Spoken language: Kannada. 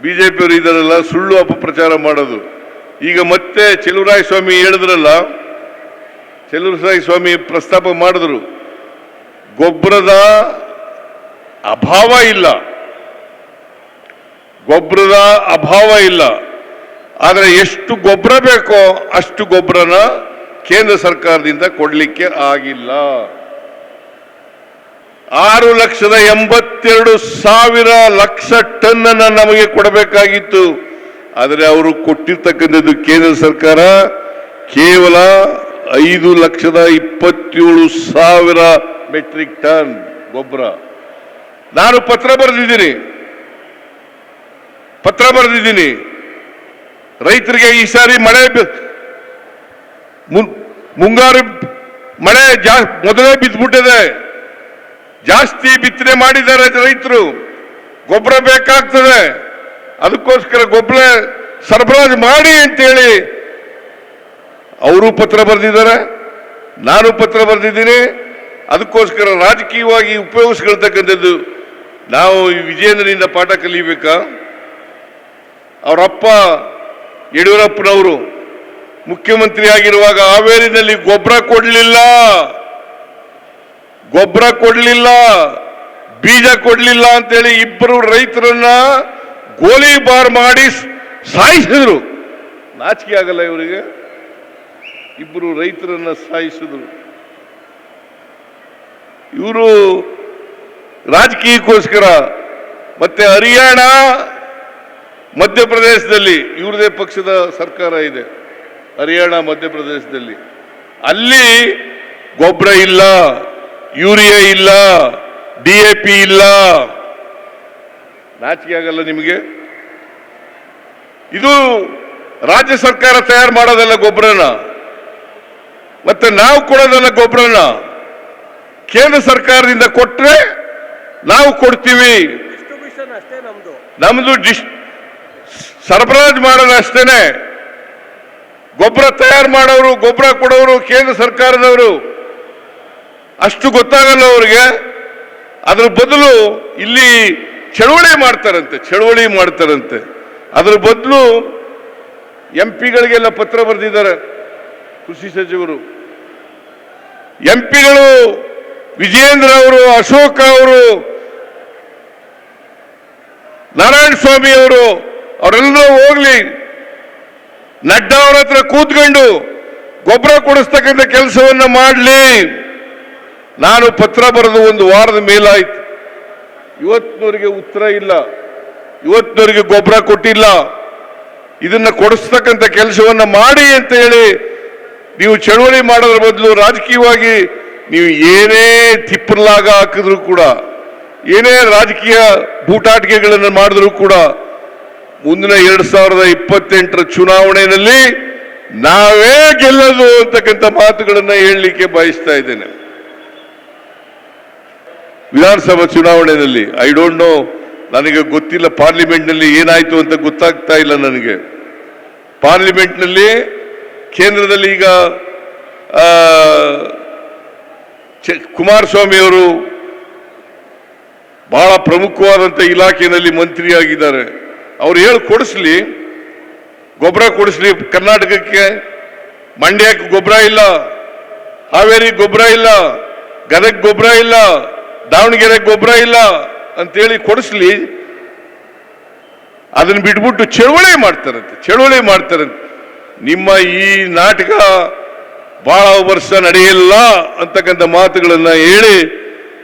ಬಿಜೆಪಿಯವರು ಇದರಲ್ಲ ಸುಳ್ಳು ಅಪಪ್ರಚಾರ ಮಾಡೋದು. ಈಗ ಮತ್ತೆ ಚೆಲುವರಾಯ ಸ್ವಾಮಿ ಹೇಳಿದ್ರಲ್ಲ, ಚೆಲುವರಾಯ ಸ್ವಾಮಿ ಪ್ರಸ್ತಾಪ ಮಾಡಿದ್ರು. ಗೊಬ್ಬರದ ಅಭಾವ ಇಲ್ಲ. ಗೊಬ್ಬರದ ಅಭಾವ ಇಲ್ಲ. ಆದರೆ ಎಷ್ಟು ಗೊಬ್ಬರ ಬೇಕೋ ಅಷ್ಟು ಗೊಬ್ಬರನ ಕೇಂದ್ರ ಸರ್ಕಾರದಿಂದ ಕೊಡಲಿಕ್ಕೆ ಆಗಿಲ್ಲ. ಆರು ಲಕ್ಷದ ಎಂಬತ್ತೆರಡು ಸಾವಿರ ಲಕ್ಷ ಟನ್ ಅನ್ನ ನಮಗೆ ಕೊಡಬೇಕಾಗಿತ್ತು. ಆದರೆ ಅವರು ಕೊಟ್ಟಿರ್ತಕ್ಕಂಥದ್ದು ಕೇಂದ್ರ ಸರ್ಕಾರ ಕೇವಲ ಐದು ಲಕ್ಷದ ಇಪ್ಪತ್ತೇಳು ಸಾವಿರ ಮೆಟ್ರಿಕ್ ಟನ್ ಗೊಬ್ಬರ. ನಾನು ಪತ್ರ ಬರೆದಿದ್ದೀನಿ. ಪತ್ರ ಬರೆದಿದ್ದೀನಿ. ರೈತರಿಗೆ ಈ ಸಾರಿ ಮಳೆ ಮುಂಗಾರು ಮಳೆ ಜಾ ಮೊದಲೇ ಬಿದ್ದ್ಬಿಟ್ಟಿದೆ ಜಾಸ್ತಿ ಬಿತ್ತನೆ ಮಾಡಿದ್ದಾರೆ ರೈತರು. ಗೊಬ್ಬರ ಬೇಕಾಗ್ತದೆ. ಅದಕ್ಕೋಸ್ಕರ ಗೊಬ್ಬರ ಸರಬರಾಜು ಮಾಡಿ ಅಂತೇಳಿ ಅವರು ಪತ್ರ ಬರೆದಿದ್ದಾರೆ. ನಾನು ಪತ್ರ ಬರೆದಿದ್ದೀನಿ. ಅದಕ್ಕೋಸ್ಕರ ರಾಜಕೀಯವಾಗಿ ಉಪಯೋಗಿಸ್ಕೊಳ್ತಕ್ಕಂಥದ್ದು ನಾವು ಈ ವಿಜೇಂದ್ರನಿಂದ ಪಾಠ ಕಲಿಬೇಕಾ? ಅವರಪ್ಪ ಯಡಿಯೂರಪ್ಪನವರು ಮುಖ್ಯಮಂತ್ರಿ ಆಗಿರುವಾಗ ಹಾವೇರಿನಲ್ಲಿ ಗೊಬ್ಬರ ಕೊಡಲಿಲ್ಲ. ಗೊಬ್ಬರ ಕೊಡಲಿಲ್ಲ, ಬೀಜ ಕೊಡಲಿಲ್ಲ ಅಂತೇಳಿ ಇಬ್ಬರು ರೈತರನ್ನ ಗೋಲಿಬಾರ್ ಮಾಡಿ ಸಾಯಿಸಿದ್ರು. ನಾಚಿಕೆ ಆಗಲ್ಲ ಇವರಿಗೆ. ಇಬ್ಬರು ರೈತರನ್ನ ಸಾಯಿಸಿದ್ರು. ಇವರು ರಾಜಕೀಯಕ್ಕೋಸ್ಕರ, ಮತ್ತೆ ಹರಿಯಾಣ, ಮಧ್ಯಪ್ರದೇಶದಲ್ಲಿ, ಇವ್ರದೇ ಪಕ್ಷದ ಸರ್ಕಾರ ಇದೆ, ಹರಿಯಾಣ ಮಧ್ಯಪ್ರದೇಶದಲ್ಲಿ. ಅಲ್ಲಿ ಗೊಬ್ಬರ ಇಲ್ಲ. ಯೂರಿಯಾ ಇಲ್ಲ ಡಿ ಎ ಪಿ ಇಲ್ಲ. ನಾಚಿಕೆ ಆಗಲ್ಲ ನಿಮಗೆ? ಇದು ರಾಜ್ಯ ಸರ್ಕಾರ ತಯಾರು ಮಾಡೋದಲ್ಲ ಗೊಬ್ಬರನ? ಮತ್ತೆ ನಾವು ಕೊಡೋದಲ್ಲ ಗೊಬ್ಬರನ? ಕೇಂದ್ರ ಸರ್ಕಾರದಿಂದ ಕೊಟ್ರೆ ನಾವು ಕೊಡ್ತೀವಿ. ನಮ್ದು ಡಿಸ್ ಸರಬರಾಜು ಮಾಡೋದು ಅಷ್ಟೇನೆ. ಗೊಬ್ಬರ ತಯಾರು ಮಾಡೋರು ಗೊಬ್ಬರ ಕೊಡೋರು ಕೇಂದ್ರ ಸರ್ಕಾರದವರು. ಅಷ್ಟು ಗೊತ್ತಾಗಲ್ಲ ಅವ್ರಿಗೆ. ಅದ್ರ ಬದಲು ಇಲ್ಲಿ ಚಳುವಳಿ ಮಾಡ್ತಾರಂತೆ ಚಳುವಳಿ ಮಾಡ್ತಾರಂತೆ. ಅದ್ರ ಬದಲು ಎಂ ಪಿಗಳಿಗೆಲ್ಲ ಪತ್ರ ಬರೆದಿದ್ದಾರೆ ಕೃಷಿ ಸಚಿವರು. ಎಂ ಪಿಗಳು ವಿಜೇಂದ್ರ ಅವರು, ಅಶೋಕ ಅವರು, ನಾರಾಯಣ ಸ್ವಾಮಿ ಅವರು, ಅವರೆಲ್ಲರೂ ಹೋಗ್ಲಿ. ನಡ್ಡಾ ಅವರ ಹತ್ರ ಕೂತ್ಕೊಂಡು ಗೊಬ್ಬರ ಕೊಡಿಸ್ತಕ್ಕಂಥ ಕೆಲಸವನ್ನ ಮಾಡಲಿ. ನಾನು ಪತ್ರ ಬರೆದು ಒಂದು ವಾರದ ಮೇಲಾಯಿತು. ಇವತ್ತಿನವರಿಗೆ ಉತ್ತರ ಇಲ್ಲ. ಇವತ್ತಿನವರಿಗೆ ಗೊಬ್ಬರ ಕೊಟ್ಟಿಲ್ಲ. ಇದನ್ನ ಕೊಡಿಸ್ತಕ್ಕಂಥ ಕೆಲಸವನ್ನ ಮಾಡಿ ಅಂತ ಹೇಳಿ ನೀವು ಚಳುವಳಿ ಮಾಡೋದ್ರ ಬದಲು ರಾಜಕೀಯವಾಗಿ ನೀವು ಏನೇ ತಿಪ್ಪರ್ಲಾಗ ಹಾಕಿದ್ರು ಕೂಡ, ಏನೇ ರಾಜಕೀಯ ಬೂಟಾಟಿಕೆಗಳನ್ನು ಮಾಡಿದ್ರು ಕೂಡ, ಮುಂದಿನ ಎರಡ್ ಸಾವಿರದ ಇಪ್ಪತ್ತೆಂಟರ ಚುನಾವಣೆಯಲ್ಲಿ ನಾವೇ ಗೆಲ್ಲದು ಅಂತಕ್ಕಂಥ ಮಾತುಗಳನ್ನ ಹೇಳಲಿಕ್ಕೆ ಬಯಸ್ತಾ ಇದ್ದೇನೆ. ವಿಧಾನಸಭಾ ಚುನಾವಣೆಯಲ್ಲಿ ಐ ಡೋಂಟ್ ನೋ ನನಗೆ ಗೊತ್ತಿಲ್ಲ ಪಾರ್ಲಿಮೆಂಟ್ನಲ್ಲಿ ಏನಾಯ್ತು ಅಂತ ಗೊತ್ತಾಗ್ತಾ ಇಲ್ಲ ನನಗೆ. ಪಾರ್ಲಿಮೆಂಟ್ನಲ್ಲಿ ಕೇಂದ್ರದಲ್ಲಿ ಈಗ ಕುಮಾರಸ್ವಾಮಿ ಅವರು ಬಹಳ ಪ್ರಮುಖವಾದಂಥ ಇಲಾಖೆಯಲ್ಲಿ ಮಂತ್ರಿಯಾಗಿದ್ದಾರೆ. ಅವ್ರು ಹೇಳಿ ಕೊಡಿಸ್ಲಿ, ಗೊಬ್ಬರ ಕೊಡಿಸ್ಲಿ ಕರ್ನಾಟಕಕ್ಕೆ. ಮಂಡ್ಯಕ್ಕೆ ಗೊಬ್ಬರ ಇಲ್ಲ, ಹಾವೇರಿ ಗೊಬ್ಬರ ಇಲ್ಲ, ಗದಗ ಗೊಬ್ಬರ ಇಲ್ಲ ದಾವಣಗೆರೆ ಗೊಬ್ಬರ ಇಲ್ಲ ಅಂತೇಳಿ ಕೊಡಿಸ್ಲಿ, ಅದನ್ನ ಬಿಟ್ಬಿಟ್ಟು ಚಳುವಳಿ ಮಾಡ್ತಾರಂತೆ ಚಳುವಳಿ ಮಾಡ್ತಾರಂತೆ. ನಿಮ್ಮ ಈ ನಾಟಕ ಬಹಳ ವರ್ಷ ನಡೆಯಲ್ಲ ಅಂತಕ್ಕಂಥ ಮಾತುಗಳನ್ನ ಹೇಳಿ